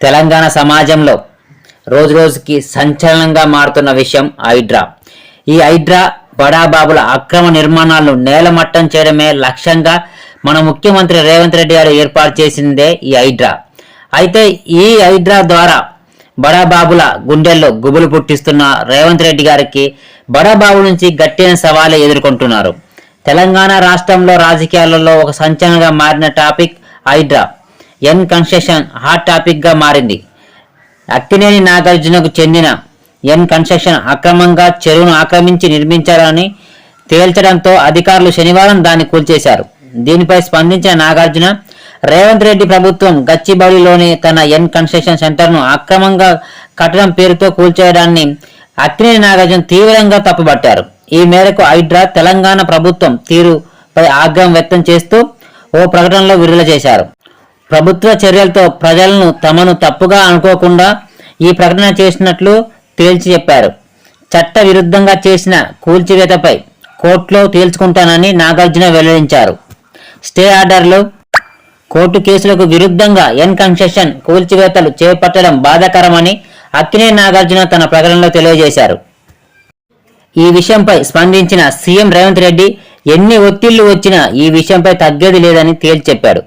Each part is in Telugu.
తెలంగాణ సమాజంలో రోజు రోజుకి సంచలనంగా మారుతున్న విషయం హైడ్రా. ఈ హైడ్రా బడాబాబుల అక్రమ నిర్మాణాలను నేలమట్టం చేయడమే లక్ష్యంగా మన ముఖ్యమంత్రి రేవంత్ రెడ్డి గారు ఏర్పాటు చేసిందే ఈ హైడ్రా. అయితే ఈ హైడ్రా ద్వారా బడాబాబుల గుండెల్లో గుబులు పుట్టిస్తున్న రేవంత్ రెడ్డి గారికి బడాబాబు నుంచి గట్టిన సవాలే ఎదుర్కొంటున్నారు. తెలంగాణ రాష్ట్రంలో రాజకీయాలలో ఒక సంచలనంగా మారిన topic Hydraa. N construction hot టాపిక్గా మారింది. అక్కినేని నాగార్జునకు చెందిన ఎన్ కన్స్ట్రక్షన్ అక్రమంగా చెరువును ఆక్రమించి నిర్మించారని తేల్చడంతో అధికారులు శనివారం దాన్ని కూల్చేశారు. దీనిపై స్పందించిన నాగార్జున రేవంత్ రెడ్డి ప్రభుత్వం గచ్చిబౌలిలోని తన ఎన్ కన్స్ట్రక్షన్ సెంటర్ను అక్రమంగా కట్టడం పేరుతో కూల్చేయడాన్ని అక్కినేని నాగార్జున తీవ్రంగా తప్పుపట్టారు ఈ మేరకు హైడ్రా తెలంగాణ ప్రభుత్వం తీరుపై ఆగ్రహం వ్యక్తం చేస్తూ ఓ ప్రకటనలో విడుదల చేశారు. ప్రభుత్వ చర్యలతో ప్రజలను తమను తప్పుగా అనుకోకుండా ఈ ప్రకటన చేసినట్లు తేల్చి చెప్పారు. చట్ట విరుద్ధంగా చేసిన కూల్చివేతపై కోర్టులో తేల్చుకుంటానని నాగార్జున వెల్లడించారు. స్టే ఆర్డర్లు కోర్టు కేసులకు విరుద్ధంగా ఎన్ కన్సెషన్ కూల్చివేతలు చేపట్టడం బాధాకరమని అక్కినే నాగార్జున తన ప్రకటనలో తెలియజేశారు. ఈ విషయంపై స్పందించిన సీఎం రేవంత్ రెడ్డి ఎన్ని ఒత్తిళ్ళు వచ్చినా ఈ విషయంపై తగ్గేది లేదని తేల్చి చెప్పారు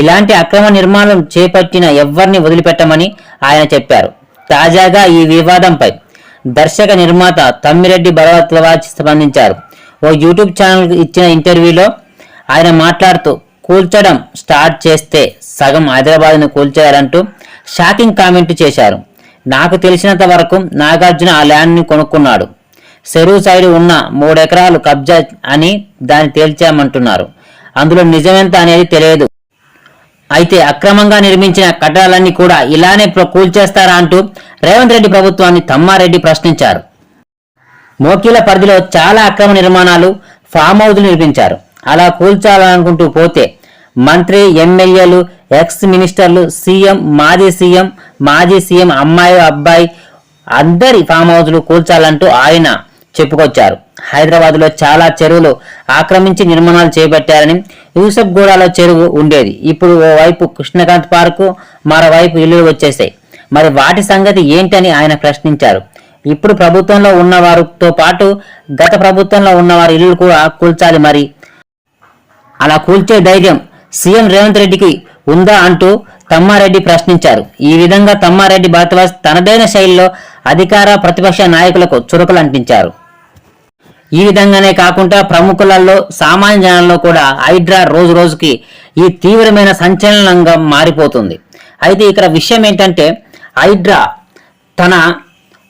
ఇలాంటి అక్రమ నిర్మాణం చేపట్టిన ఎవ్వరిని వదిలిపెట్టమని ఆయన చెప్పారు. తాజాగా ఈ వివాదంపై దర్శక నిర్మాత తమ్మిరెడ్డి భగవత్వాజ్ స్పందించారు. ఓ యూట్యూబ్ ఛానల్ ఇచ్చిన ఇంటర్వ్యూలో ఆయన మాట్లాడుతూ కూల్చడం స్టార్ట్ చేస్తే సగం హైదరాబాద్ను కూల్చేయాలంటూ షాకింగ్ కామెంట్ చేశారు. నాకు తెలిసినంత వరకు నాగార్జున ఆ ల్యాండ్ని కొనుక్కున్నాడు. చెరువు సైడ్ ఉన్న మూడెకరాలు కబ్జా అని దాన్ని తేల్చామంటున్నారు. అందులో నిజమెంత అనేది తెలియదు. అయితే అక్రమంగా నిర్మించిన కట్టడాలన్నీ కూడా ఇలానే కూల్చేస్తారా అంటూ రేవంత్ రెడ్డి ప్రభుత్వాన్ని తమ్మారెడ్డి ప్రశ్నించారు. మోకీల పరిధిలో చాలా అక్రమ నిర్మాణాలు ఫామ్ హౌజ్లు నిర్మించారు. అలా కూల్చాలనుకుంటూ పోతే మంత్రి ఎమ్మెల్యేలు ఎక్స్ మినిస్టర్లు సీఎం మాజీ సీఎం మాజీ సీఎం అమ్మాయి అబ్బాయి అందరి ఫామ్ హౌస్లు కూల్చాలంటూ ఆయన చెప్పుకొచ్చారు. హైదరాబాద్లో చాలా చెరువులు ఆక్రమించి నిర్మాణాలు చేపట్టారని యూసఫ్గూడలో చెరువు ఉండేది. ఇప్పుడు ఓవైపు కృష్ణకాంత్ పార్కు మరోవైపు ఇల్లులు వచ్చేసాయి. మరి వాటి సంగతి ఏంటని ఆయన ప్రశ్నించారు. ఇప్పుడు ప్రభుత్వంలో ఉన్నవారితో పాటు గత ప్రభుత్వంలో ఉన్నవారి ఇల్లు కూడా కూల్చాలి మరి. అలా కూల్చే ధైర్యం సీఎం రేవంత్ రెడ్డికి ఉందా అంటూ తమ్మారెడ్డి ప్రశ్నించారు. ఈ విధంగా తమ్మారెడ్డి భారతవాస్ తనదైన శైలిలో అధికార ప్రతిపక్ష నాయకులకు చురుకులు అంటించారు ఈ విధంగానే కాకుండా ప్రముఖులలో సామాన్య జనాల్లో కూడా హైడ్రా రోజు రోజుకి ఈ తీవ్రమైన సంచలనంగా మారిపోతుంది. అయితే ఇక్కడ విషయం ఏంటంటే హైడ్రా తన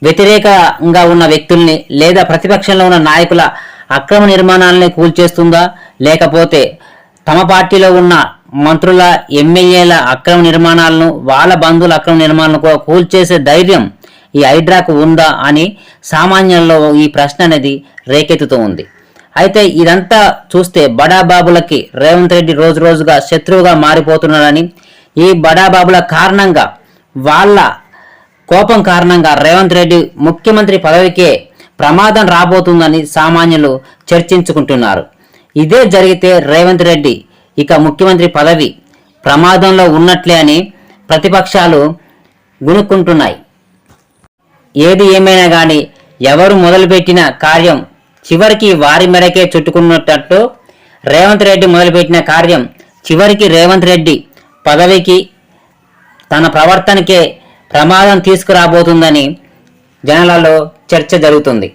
వ్యతిరేకంగా ఉన్న వ్యక్తుల్ని లేదా ప్రతిపక్షంలో ఉన్న నాయకుల అక్రమ నిర్మాణాలని కూల్చేస్తుందా? లేకపోతే తమ పార్టీలో ఉన్న మంత్రుల ఎమ్మెల్యేల అక్రమ నిర్మాణాలను వాళ్ళ బంధువుల అక్రమ నిర్మాణాలను కూడా కూల్చేసే ధైర్యం ఈ హైడ్రాకు ఉందా అని సామాన్యంలో ఈ ప్రశ్న అనేది రేకెత్తుతూ ఉంది. అయితే ఇదంతా చూస్తే బడాబాబులకి రేవంత్ రెడ్డి రోజు రోజుగా శత్రువుగా మారిపోతున్నాడని ఈ బడాబాబుల కారణంగా వాళ్ళ కోపం కారణంగా రేవంత్ రెడ్డి ముఖ్యమంత్రి పదవికే ప్రమాదం రాబోతుందని సామాన్యులు చర్చించుకుంటున్నారు. ఇదే జరిగితే రేవంత్ రెడ్డి ఇక ముఖ్యమంత్రి పదవి ప్రమాదంలో ఉన్నట్లే అని ప్రతిపక్షాలు గుణుక్కుంటున్నాయి. ఏది ఏమైనా కానీ ఎవరు మొదలుపెట్టిన కార్యం చివరికి వారి మేరకే చుట్టుకున్నట్టు రేవంత్ రెడ్డి మొదలుపెట్టిన కార్యం చివరికి రేవంత్ రెడ్డి పదవికి తన ప్రవర్తనకే ప్రమాదం తీసుకురాబోతుందని జనాలలో చర్చ జరుగుతుంది.